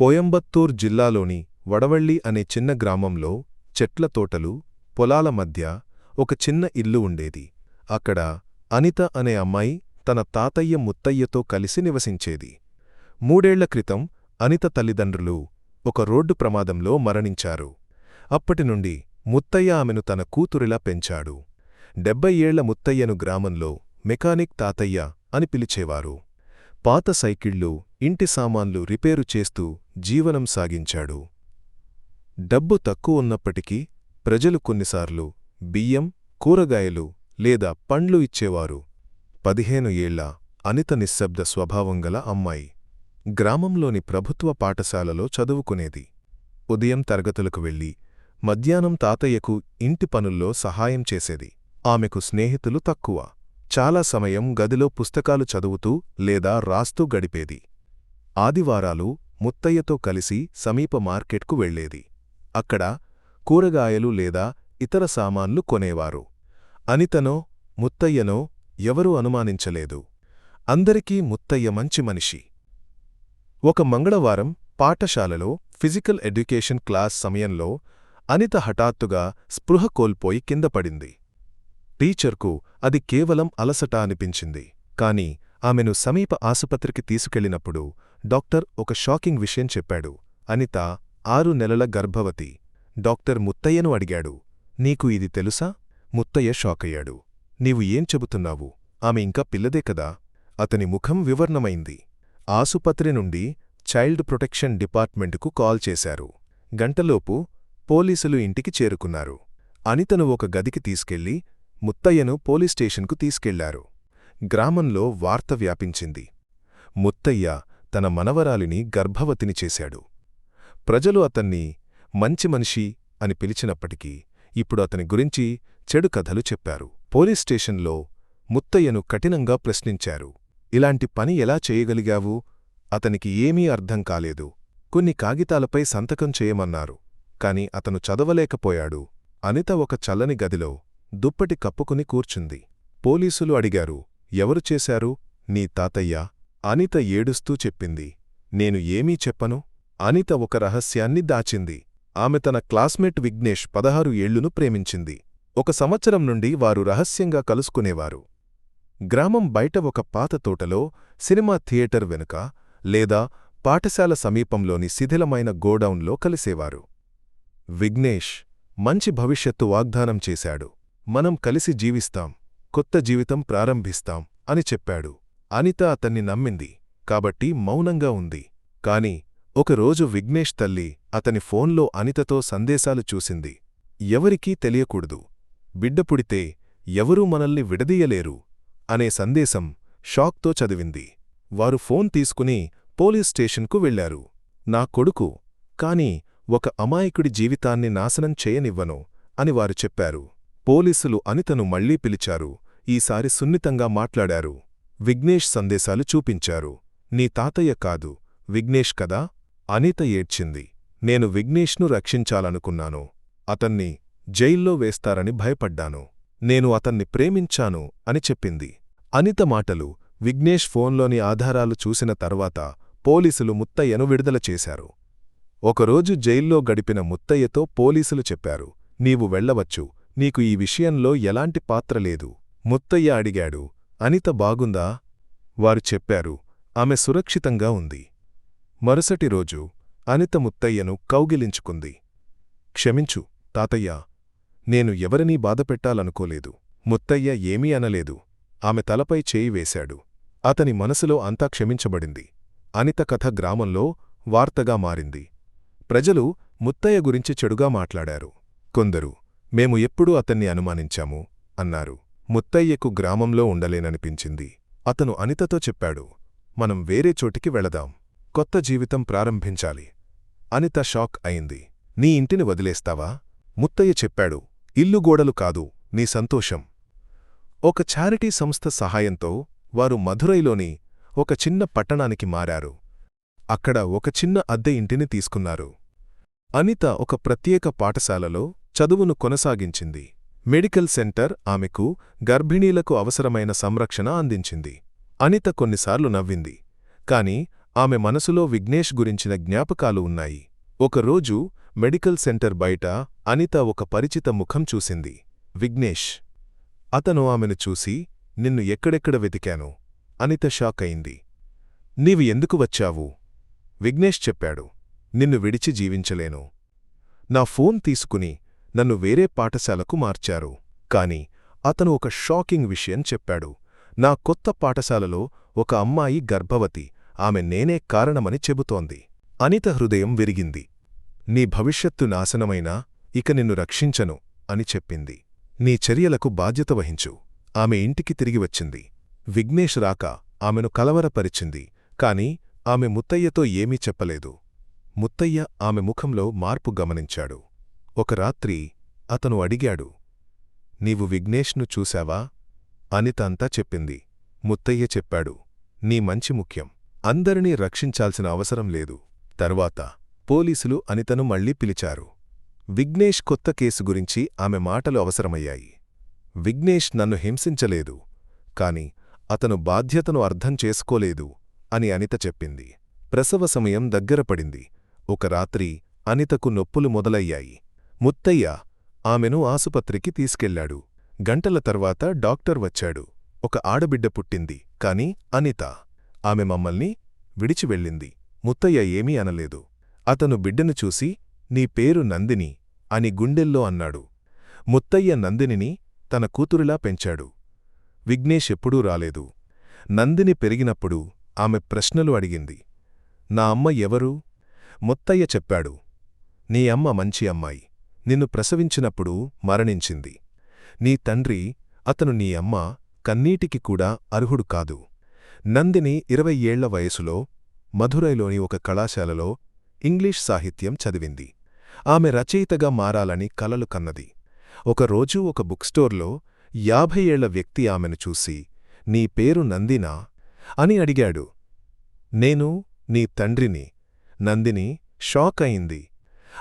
కోయంబత్తూర్ జిల్లాలోని వడవళ్ళి అనే చిన్న గ్రామంలో చెట్ల తోటలు పొలాల మధ్య ఒక చిన్న ఇల్లు ఉండేది. అక్కడ అనిత అనే అమ్మాయి తన తాతయ్య ముత్తయ్యతో కలిసి నివసించేది. మూడేళ్ళ క్రితం అనిత తల్లిదండ్రులు ఒక రోడ్డు ప్రమాదంలో మరణించారు. అప్పటినుండి ముత్తయ్య ఆమెను తన కూతురిలా పెంచాడు. డెబ్బై ఏళ్ళ ముత్తయ్యను గ్రామంలో మెకానిక్ తాతయ్య అని పిలిచేవారు. పాత సైకిళ్ళు ఇంటి సామాన్లు రిపేరు చేస్తూ జీవనం సాగించాడు. డబ్బు తక్కువ ఉన్నప్పటికీ ప్రజలు కొన్నిసార్లు బియ్యం కూరగాయలు లేదా పండ్లు ఇచ్చేవారు. పదిహేను ఏళ్ళ అనిత నిశ్శబ్ద స్వభావంగల అమ్మాయి. గ్రామంలోని ప్రభుత్వ పాఠశాలలో చదువుకునేది. ఉదయం తరగతులకు వెళ్ళి మధ్యాహ్నం తాతయ్యకు ఇంటి పనుల్లో సహాయం చేసేది. ఆమెకు స్నేహితులు తక్కువ. చాలా సమయం గదిలో పుస్తకాలు చదువుతూ లేదా రాస్తూ గడిపేది. ఆదివారాలు ముత్తయ్యతో కలిసి సమీప మార్కెట్కు వెళ్ళేది అక్కడ కూరగాయలు లేదా ఇతర సామాన్లు కొనేవారు. అనితనో ముత్తయ్యనో ఎవరూ అనుమానించలేదు. అందరికీ ముత్తయ్య మంచి మనిషి. ఒక మంగళవారం పాఠశాలలో ఫిజికల్ ఎడ్యుకేషన్ క్లాస్ సమయంలో అనిత హఠాత్తుగా స్పృహ కోల్పోయి కిందపడింది టీచర్కు అది కేవలం అలసట అనిపించింది. కాని ఆమెను సమీప ఆసుపత్రికి తీసుకెళ్ళినప్పుడు డాక్టర్ ఒక షాకింగ్ విషయం చెప్పాడు. అనిత ఆరు నెలల గర్భవతి. డాక్టర్ ముత్తయ్యను అడిగాడు. నీకు ఇది తెలుసా? ముత్తయ్య షాకయ్యాడు. నీవు ఏం చెబుతున్నావు? ఆమె ఇంకా పిల్లదే కదా? అతని ముఖం వివర్ణమైంది. ఆసుపత్రి నుండి చైల్డ్ ప్రొటెక్షన్ డిపార్ట్మెంటుకు కాల్ చేశారు. గంటలోపు పోలీసులు ఇంటికి చేరుకున్నారు. అనితను ఒక గదికి తీసుకెళ్ళి ముత్తయ్యను పోలీస్ స్టేషన్కు తీసుకెళ్ళారు. గ్రామంలో వార్త వ్యాపించింది. ముత్తయ్య తన మనవరాలిని గర్భవతిని చేశాడు. ప్రజలు అతన్ని మంచి మనిషి అని పిలిచినప్పటికీ ఇప్పుడు అతని గురించి చెడు కథలు చెప్పారు. పోలీస్ స్టేషన్లో ముత్తయ్యను కఠినంగా ప్రశ్నించారు. ఇలాంటి పని ఎలా చేయగలిగావు? అతనికి ఏమీ అర్థం కాలేదు. కొన్ని కాగితాలపై సంతకం చేయమన్నారు. కాని అతను చదవలేకపోయాడు అనిత ఒక చల్లని గదిలో దుప్పటి కప్పుకుని కూర్చుంది. పోలీసులు అడిగారు ఎవరు చేశారు? నీ తాతయ్య? అనిత ఏడుస్తూ చెప్పింది నేను ఏమీ చెప్పను. అనిత ఒక రహస్యాన్ని దాచింది. ఆమె తన క్లాస్మేట్ విఘ్నేష్ పదహారు ఏళ్ళును ప్రేమించింది. ఒక సంవత్సరం నుండి వారు రహస్యంగా కలుసుకునేవారు. గ్రామం బయట ఒక పాత తోటలో సినిమా థియేటర్ వెనుక లేదా పాఠశాల సమీపంలోని శిథిలమైన గోడౌన్లో కలిసేవారు. విఘ్నేష్ మంచి భవిష్యత్తు వాగ్దానం చేశాడు. మనం కలిసి జీవిస్తాం కొత్త జీవితం ప్రారంభిస్తాం అని చెప్పాడు. అనిత అతన్ని నమ్మింది. కాబట్టి మౌనంగా ఉంది. కాని ఒకరోజు విఘ్నేష్ తల్లి అతని ఫోన్లో అనితతో సందేశాలు చూసింది. ఎవరికీ తెలియకూడదు. బిడ్డ పుడితే ఎవరూ మనల్ని విడదీయలేరు అనే సందేశం షాక్తో చదివింది. వారు ఫోన్ తీసుకుని పోలీస్ స్టేషన్కు వెళ్ళారు నా కొడుకు కాని ఒక అమాయకుడి జీవితాన్ని నాశనం చేయనివ్వను అని వారు చెప్పారు. పోలీసులు అనితను మళ్ళీ పిలిచారు. ఈసారి సున్నితంగా మాట్లాడారు. విఘ్నేష్ సందేశాలు చూపించారు. నీ తాతయ్య కాదు. విఘ్నేష్ కదా? అనిత ఏడ్చింది. నేను విఘ్నేష్ను రక్షించాలనుకున్నాను. అతన్ని జైల్లో వేస్తారని భయపడ్డాను. నేను అతన్ని ప్రేమించాను అని చెప్పింది. అనిత మాటలు విఘ్నేష్ ఫోన్లోని ఆధారాలు చూసిన తర్వాత పోలీసులు ముత్తయ్యను విడుదల చేశారు. ఒకరోజు జైల్లో గడిపిన ముత్తయ్యతో పోలీసులు చెప్పారు. నీవు వెళ్ళవచ్చు నీకు ఈ విషయంలో ఎలాంటి పాత్ర లేదు. ముత్తయ్య అడిగాడు అనిత బాగుందా? వారు చెప్పారు ఆమె సురక్షితంగా ఉంది. మరుసటి రోజు అనిత ముత్తయ్యను కౌగిలించుకుంది. క్షమించు తాతయ్యా నేను ఎవరినీ బాధపెట్టాలనుకోలేదు. ముత్తయ్య ఏమీ అనలేదు. ఆమె తలపై చేయి వేశాడు. అతని మనసులో అంతా క్షమించబడింది. అనిత కథ గ్రామంలో వార్తగా మారింది. ప్రజలు ముత్తయ్య గురించి చెడుగా మాట్లాడారు. కొందరు మేము ఎప్పుడూ అతన్ని అనుమానించాము అన్నారు. ముత్తయ్యకు గ్రామంలో ఉండలేననిపించింది. అతను అనితతో చెప్పాడు మనం వేరే చోటికి వెళదాం. కొత్త జీవితం ప్రారంభించాలి. అనిత షాక్ అయింది. నీ ఇంటిని వదిలేస్తావా? ముత్తయ్య చెప్పాడు. ఇల్లు గోడలు కాదు నీ సంతోషం. ఒక ఛారిటీ సంస్థ సహాయంతో వారు మధురైలోని ఒక చిన్న పట్టణానికి మారారు. అక్కడ ఒక చిన్న అద్దె ఇంటిని తీసుకున్నారు. అనిత ఒక ప్రత్యేక పాఠశాలలో చదువును కొనసాగించింది. మెడికల్ సెంటర్ ఆమెకు గర్భిణీలకు అవసరమైన సంరక్షణ అందించింది. అనిత కొన్నిసార్లు నవ్వింది. కాని ఆమె మనసులో విఘ్నేష్ గురించిన జ్ఞాపకాలు ఉన్నాయి. ఒకరోజు మెడికల్ సెంటర్ బయట అనిత ఒక పరిచిత ముఖం చూసింది. విఘ్నేష్ అతను ఆమెను చూసి నిన్ను ఎక్కడెక్కడ వెతికాను? అనిత షాక్ అయింది. నీవు ఎందుకు వచ్చావు? విఘ్నేష్ చెప్పాడు. నిన్ను విడిచి జీవించలేను. నా ఫోన్ తీసుకుని నన్ను వేరే పాఠశాలకు మార్చారు. కాని అతను ఒక షాకింగ్ విషయం చెప్పాడు. నా కొత్త పాఠశాలలో ఒక అమ్మాయి గర్భవతి. ఆమె నేనే కారణమని చెబుతోంది. అనిత హృదయం విరిగింది. నీ భవిష్యత్తు నాశనమైనా ఇక నిన్ను రక్షించను అని చెప్పింది. నీ చర్యలకు బాధ్యత వహించు. ఆమె ఇంటికి తిరిగి వచ్చింది. విఘ్నేష్ రాక ఆమెను కలవరపరిచింది. కాని ఆమె ముత్తయ్యతో ఏమీ చెప్పలేదు. ముత్తయ్య ఆమె ముఖంలో మార్పు గమనించాడు. ఒక రాత్రి అతను అడిగాడు నీవు విఘ్నేష్ను చూశావా? అనిత అంతా చెప్పింది. ముత్తయ్య చెప్పాడు నీ మంచి ముఖ్యం. అందరినీ రక్షించాల్సిన అవసరం లేదు. తర్వాత పోలీసులు అనితను మళ్ళీ పిలిచారు. విఘ్నేష్ కొత్త కేసు గురించి ఆమె మాటలు అవసరమయ్యాయి. విఘ్నేష్ నన్ను హింసించలేదు కాని అతను బాధ్యతను అర్థం చేసుకోలేదు అని అనిత చెప్పింది. ప్రసవ సమయం దగ్గరపడింది ఒక రాత్రి అనితకు నొప్పులు మొదలయ్యాయి. ముత్తయ్య ఆమెను ఆసుపత్రికి తీసుకెళ్ళాడు గంటల తర్వాత డాక్టర్ వచ్చాడు. ఒక ఆడబిడ్డ పుట్టింది. కాని అనిత ఆమె మమ్మల్ని విడిచి వెళ్ళింది. ముత్తయ్య ఏమీ అనలేదు. అతను బిడ్డను చూసి నీ పేరు నందిని అని గుండెల్లో అన్నాడు. ముత్తయ్య నందినిని తన కూతురిలా పెంచాడు. విఘ్నేష్ ఎప్పుడూ రాలేదు. నందిని పెరిగినప్పుడు ఆమె ప్రశ్నలు అడిగింది. నా అమ్మ ఎవరు? ముత్తయ్య చెప్పాడు. నీ అమ్మ మంచి అమ్మాయి. నిన్ను ప్రసవించినప్పుడు మరణించింది. నీ తండ్రి అతను నీ అమ్మ కన్నీటికి కూడా అర్హుడు కాదు. నందిని ఇరవై ఏళ్ళ వయసులో మధురైలోని ఒక కళాశాలలో ఇంగ్లీష్ సాహిత్యం చదివింది. ఆమె రచయితగా మారాలని కలలు కన్నది. ఒకరోజు ఒక బుక్స్టోర్లో యాభై ఏళ్ళ వ్యక్తి ఆమెను చూసి నీ పేరు నందినా అని అడిగాడు. నేను నీ తండ్రిని. నందిని షాక్ అయింది.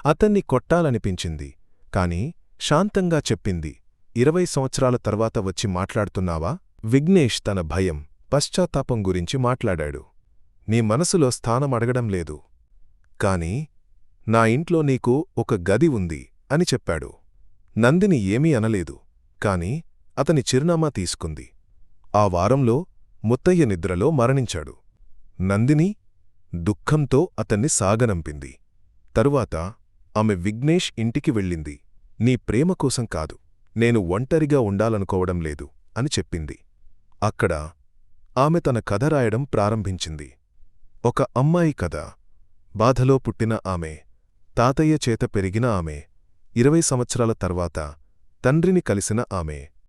అతన్ని కొట్టాలనిపించింది. కాని శాంతంగా చెప్పింది. ఇరవై సంవత్సరాల తర్వాత వచ్చి మాట్లాడుతున్నావా? విఘ్నేష్ తన భయం పశ్చాత్తాపం గురించి మాట్లాడాడు. నీ మనసులో స్థానం అడగడం లేదు. కాని నా ఇంట్లో నీకు ఒక గది ఉంది అని చెప్పాడు. నందిని ఏమీ అనలేదు కాని అతని చిరునామా తీసుకుంది. ఆ వారంలో ముత్తయ్య నిద్రలో మరణించాడు. నందిని దుఃఖంతో అతన్ని సాగనంపింది. తరువాత ఆమె విఘ్నేష్ ఇంటికి వెళ్ళింది. నీ ప్రేమ కోసం కాదు నేను ఒంటరిగా ఉండాలనుకోవడం లేదు అని చెప్పింది. అక్కడ ఆమె తన కథ రాయడం ప్రారంభించింది. ఒక అమ్మాయి కథ. బాధలో పుట్టిన ఆమె తాతయ్య చేత పెరిగిన ఆమె ఇరవై సంవత్సరాల తర్వాత తండ్రిని కలిసిన ఆమె